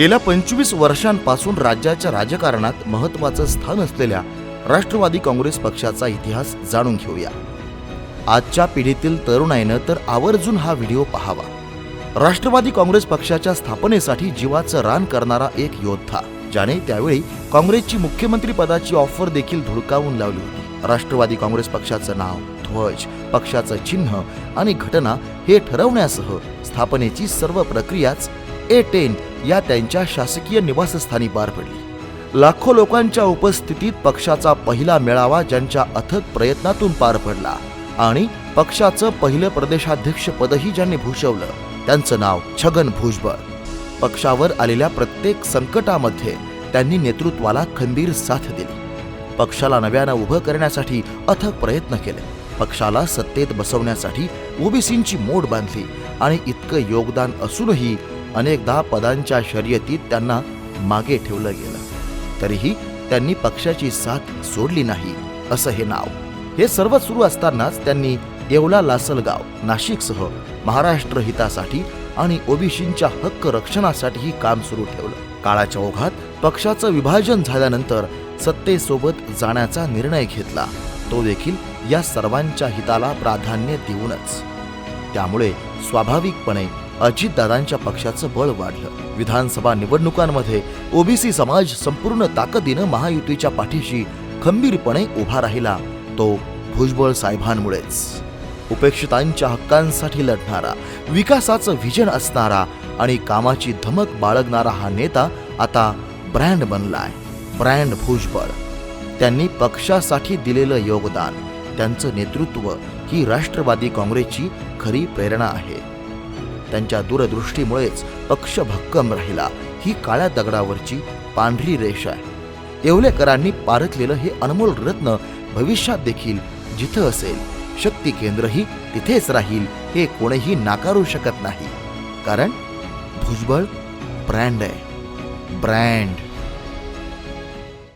गेल्या पंचवीस वर्षांपासून राज्याच्या राजकारणात महत्वाचं स्थान असलेल्या राष्ट्रवादी काँग्रेस पक्षाचा इतिहास जाणून घेऊया. आजच्या पिढीतील तरुणाईनं तर आवर्जून हा व्हिडिओ पाहावा. राष्ट्रवादी काँग्रेस पक्षाच्या स्थापनेसाठी जीवाचं रान करणारा एक योद्धा ज्याने त्यावेळी काँग्रेसची मुख्यमंत्री पदाची ऑफर देखील धुडकावून लावली होती. राष्ट्रवादी काँग्रेस पक्षाचं नाव ध्वज पक्षाचं चिन्ह आणि घटना हे ठरवण्यासह स्थापनेची सर्व प्रक्रियाच ए टेन या त्यांच्या शासकीय निवासस्थानी पार पडली. लाखो लोकांच्या उपस्थितीत पक्षाचा पहिला मेळावा ज्यांच्या अथक प्रयत्नातून पार पडला आणि पक्षाचं पहिलं प्रदेशाध्यक्ष पदही ज्यांनी भूषवलं त्यांचं नाव छगन भुजबळ. पक्षावर आलेल्या प्रत्येक संकटामध्ये त्यांनी नेतृत्वाला खंबीर साथ दिली. पक्षाला नव्यानं उभं करण्यासाठी अथक प्रयत्न केले. पक्षाला सत्तेत बसवण्यासाठी ओबीसींची मोड बांधली आणि इतकं योगदान असूनही अनेकदा पदांच्या शर्यतीत त्यांना मागे ठेवलं गेलं. तरीही त्यांनी पक्षाची साथ सोडली नाही असं हे नाव. हे सर्व सुरू असतानाच त्यांनी येवला लासलगाव नाशिकसह महाराष्ट्र हितासाठी आणि ओबीसींच्या हक्क रक्षणासाठीही काम सुरू ठेवलं. काळाच्या ओघात पक्षाचं विभाजन झाल्यानंतर सत्तेसोबत जाण्याचा निर्णय घेतला. तो देखील या सर्वांच्या हिताला प्राधान्य देऊनच. त्यामुळे स्वाभाविकपणे अजितदादांच्या पक्षाचं बळ वाढलं. विधानसभा निवडणुकांमध्ये ओबीसी समाज संपूर्ण ताकदीनं महायुतीच्या पाठीशी खंबीरपणे उभा राहिला तो भुजबळ साहेबांमुळेच. उपेक्षितांच्या हक्कांसाठी लढणारा विकासाचं व्हिजन असणारा आणि कामाची धमक बाळगणारा हा नेता आता ब्रँड बनलाय ब्रँड भुजबळ. त्यांनी पक्षासाठी दिलेलं योगदान त्यांचं नेतृत्व ही राष्ट्रवादी काँग्रेसची खरी प्रेरणा आहे. त्यांच्या दूरदृष्टीमुळेच पक्ष भक्कम राहिला. ही काळ्या दगडावरची पांढरी रेष आहे. येवलेकरांनी पारखलेलं हे अनमोल रत्न भविष्यात देखील जिथं असेल शक्ती केंद्रही तिथेच राहील हे कोणीही नाकारू शकत नाही. कारण भुजबळ ब्रँड आहे. ब्रँड.